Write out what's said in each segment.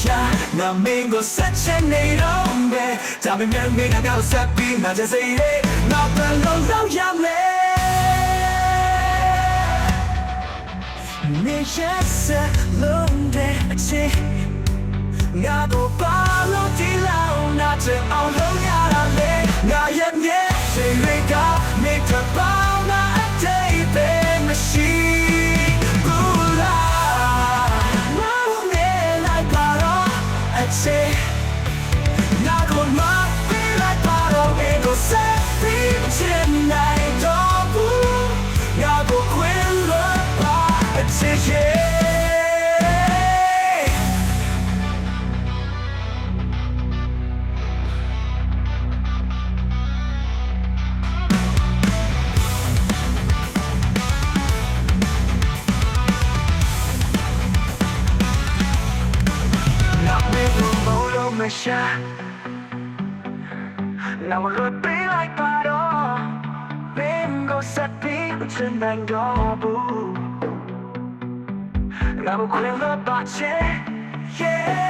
ရှာငါမင်းကိုဆက်ချင်နေတော့မယ်ဒါပေမဲ့မင်းကငါ့ကိုဆက်ပြီးငါကြစေရဲငါဘယ်လိုလုပ်ရမလဲ你也是冷的情，我都把落地了，那只熬。 ရှာနာမလို့ပေးလိုက်ပါတော့ဘင်းကိုစက်ပြီးချင်နိုင်တော့ဘူးနာမခွင့်လို့ပါချင် yeah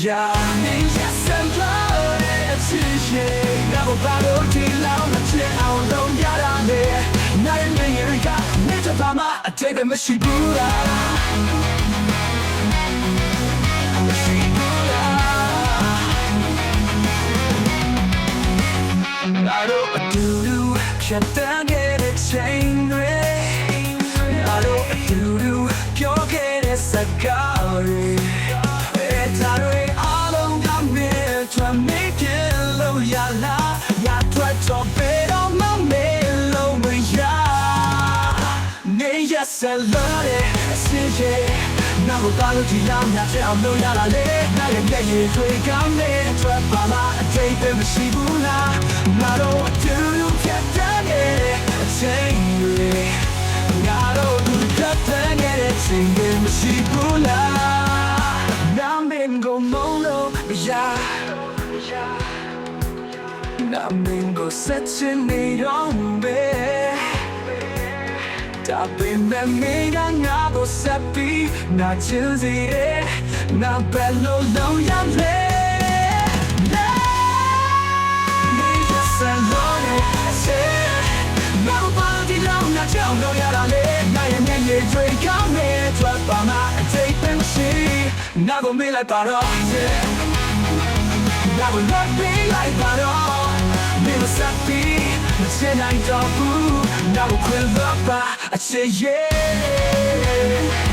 Ja nie jestem plany Dzisiaj na pobaru Kilau na cię Aulą jarany Na jednej rynka Nie to wama A ciebie myśli góra Myśli góra Naru aduru Kwiatan kiedy cięgry Naru aduru Piogiere sakary ကိုပါလို့ဒီလောက်များချအောင်လို့ရတာလေနားရဲ့မျက်ရည်တွေကောင်းတဲ့အတွက်ပါလားအတိတ်ပဲမရှိဘူးလားငါတို့အတူတူဖြတ်တန်းနေတဲ့အချိန်တွေငါတို့သူဖြတ်တန်းနေတဲ့အချိန်တွေမရှိဘူးလားနာမင်းကိုမုန်းလို့မရနာမင်းကိုဆက်ချင်နေတော့မယ် ဒါပေမဲ့မင်းကငါကိုဆက်ပြီးနာချင်စီတယ်နာဘယ်လိုလုပ်ရမလဲမင်းကဆန်လို့နေစေငါဘာဒီလောက်နာချောင်းလို့ရတာလေငါရဲ့မျက်ရည်တွေကောင်းနေထွက်ပါမအတိတ်ပဲမရှိငါကိုမေးလိုက်ပါတော့ I will not be like that all Never stop me Say I don't boo Now we'll quit up I say yeah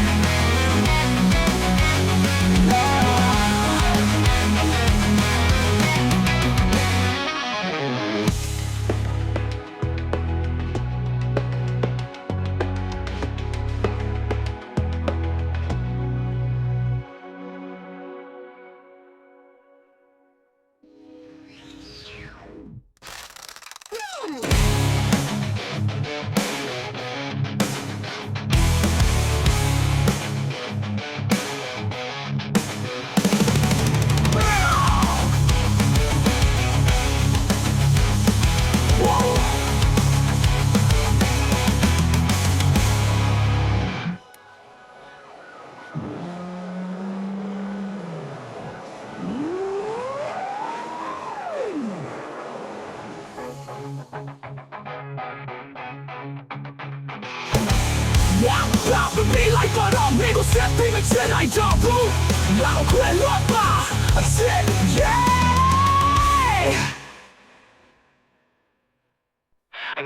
Yeah, laugh at me like but I'm me go set me and said I don't boo Now quit look back I said yeah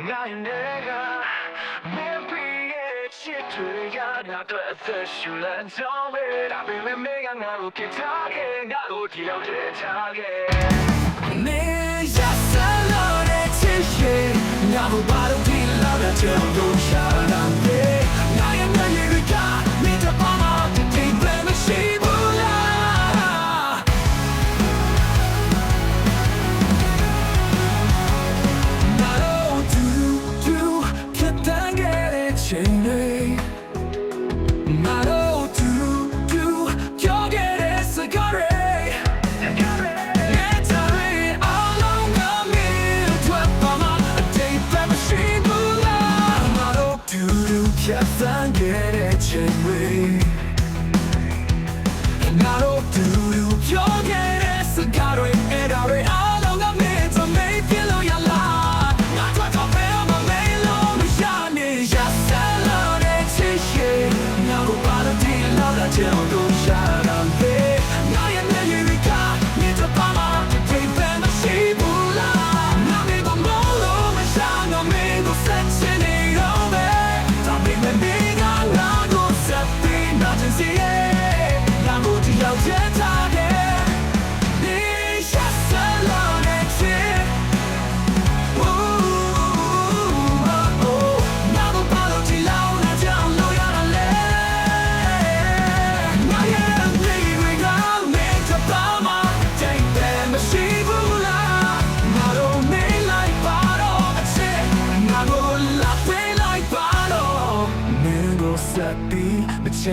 ငါရဲ့နေကမင်းပြီးရဲ့ချစ်တွေရတာတော့အသက်ရှူလမ်းကြောင်းပဲဒါပေမဲ့မင်းကငါ့ကိုပြစ်ထားခဲ့ငါ့ကိုဒီလောက်တည်းထားခဲ့မင်းရစလို့တဲ့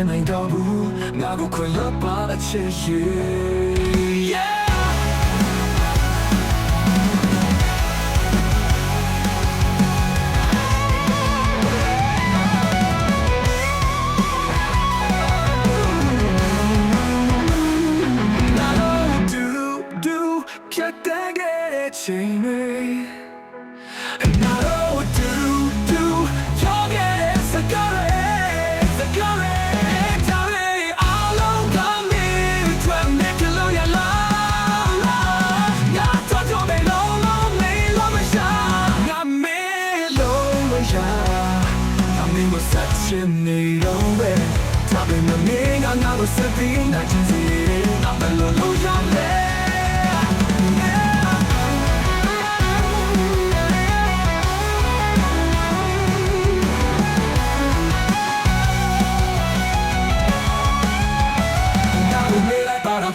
နိုင်တော့ဘူးငါကိုခွင်လပ်ပါအချစ်ရှိ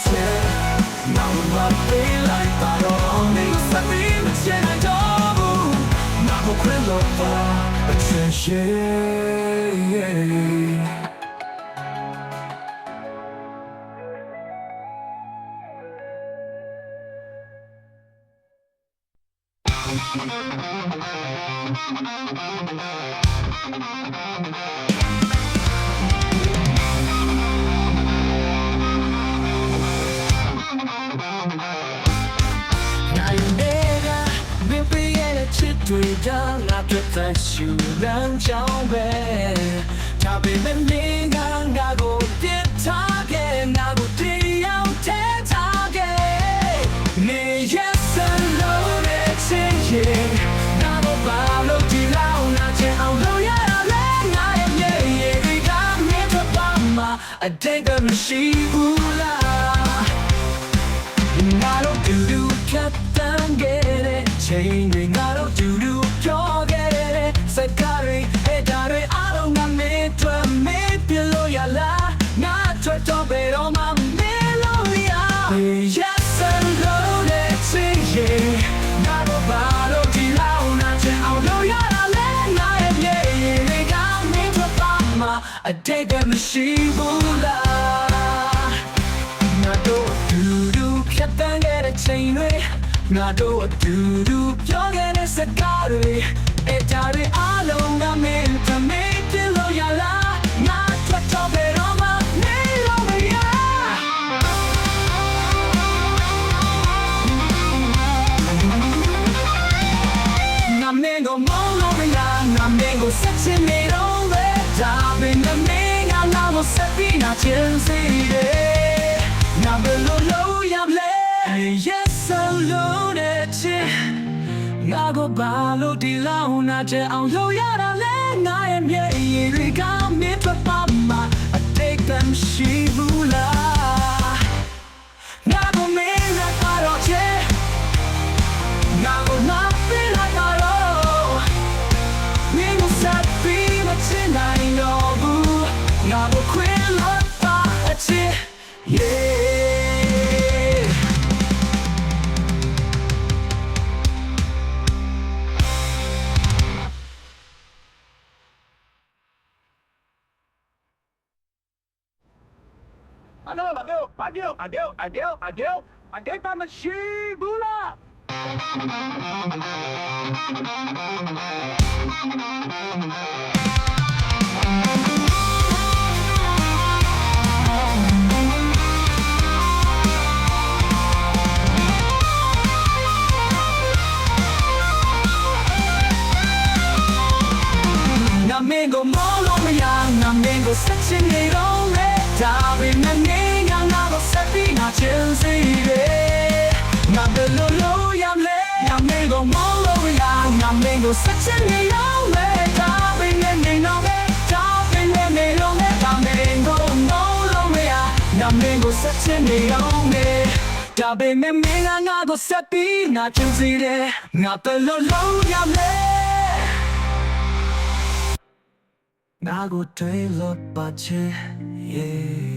ချေနောင်မပေးလိုက်ပါတော့နေစပြီးမ တွေကြောင့်ငါပြတ်သက်ရှူလမ်းကြောင်းပဲဒါပေမဲ့မင်းကငါကိုပြစ်ထားခဲ့ငါကိုတရားထဲထားခဲ့နေရဲ့စလုံးနဲ့ချစ်ရင်ငါတို့ဘာလို့ဒီလောက်နာချင်အောင်လုပ်ရတာလဲငါရဲ့မြေရေကမင်းတို့ပါမှာအတိတ်ကမရှိ တော့ဘယ်တော့မှမင်းလို့ရ Yes and no let's see yeah ငါတို့ဘာလို့ဒီလောက်နာချင်အောင်လို့ရတာလဲငါရဲ့မြေတွေကမင်းတို့ပါမှာအတိတ်ကမရှိဘူးလားငါတို့အတူတူဖြတ်တန်းခဲ့တဲ့ချိန်တွေငါတို့အတူတူပြောခဲ့တဲ့စကားတွေအဲ့ဒါတွေအားလုံးကမင်းသမီးပြ ချင်စေတယ်ငါဘယ်လိုလုပ်ရမလဲ Yes so low တဲ့ချစ်ငါကိုဘာလို့ဒီလောက်နာချင်အောင်လုပ်ရတာလဲငါရဲ့မျက်ရည်တွေကမင်းတို့ပါမှာအတိတ်ကမ အနော်ဘာပြောဘာပြောအဒေအဒေအဒေအဒေပါမရှိဘူးလား ဆက်ချင်နေတော့လေဒါပေမဲ့မင်းတော့ပဲဒါပေမဲ့မင်းတော့ပဲဒါမင်းကိုမောင်းလို့မရငါမင်းကိုဆက်ချင်နေတော့လေဒါပေမဲ့မင်းကငါကိုဆက်ပြီးငါချင်စီတယ်ငါဘယ်လိုလုပ်ရမလဲငါကိုတွေ့လို့ပါချင် yeah